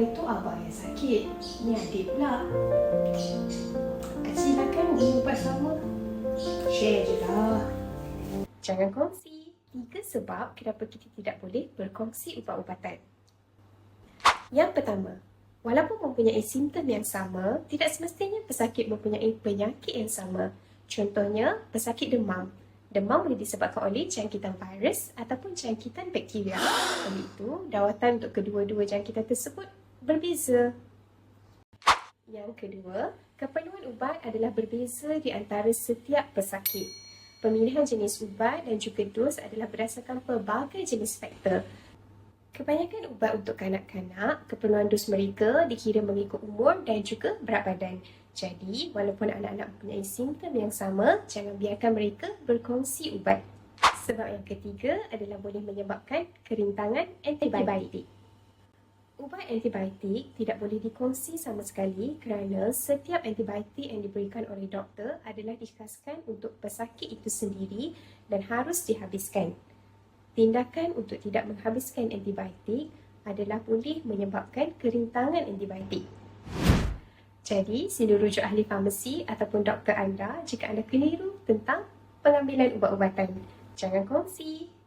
hari tu abang yang sakit. Ni adik pula. Silakan minum ubat sama. Share je lah. Jangan kongsi. Tiga sebab kenapa kita tidak boleh berkongsi ubat-ubatan. Yang pertama, walaupun mempunyai simptom yang sama, tidak semestinya pesakit mempunyai penyakit yang sama. Contohnya, pesakit demam. Demam boleh disebabkan oleh jangkitan virus ataupun jangkitan bakteria. Oleh itu, dawatan untuk kedua-dua jangkitan tersebut berbeza. Yang kedua, keperluan ubat adalah berbeza di antara setiap pesakit. Pemilihan jenis ubat dan juga dos adalah berdasarkan pelbagai jenis faktor. Kebanyakan ubat untuk kanak-kanak, keperluan dos mereka dikira mengikut umur dan juga berat badan. Jadi, walaupun anak-anak mempunyai simptom yang sama, jangan biarkan mereka berkongsi ubat. Sebab yang ketiga adalah boleh menyebabkan kerintangan antibiotik. Ubat antibiotik tidak boleh dikongsi sama sekali kerana setiap antibiotik yang diberikan oleh doktor adalah dikhaskan untuk pesakit itu sendiri dan harus dihabiskan. Tindakan untuk tidak menghabiskan antibiotik adalah boleh menyebabkan kerintangan antibiotik. Jadi, sila rujuk ahli farmasi ataupun doktor anda jika anda keliru tentang pengambilan ubat-ubatan. Jangan kongsi.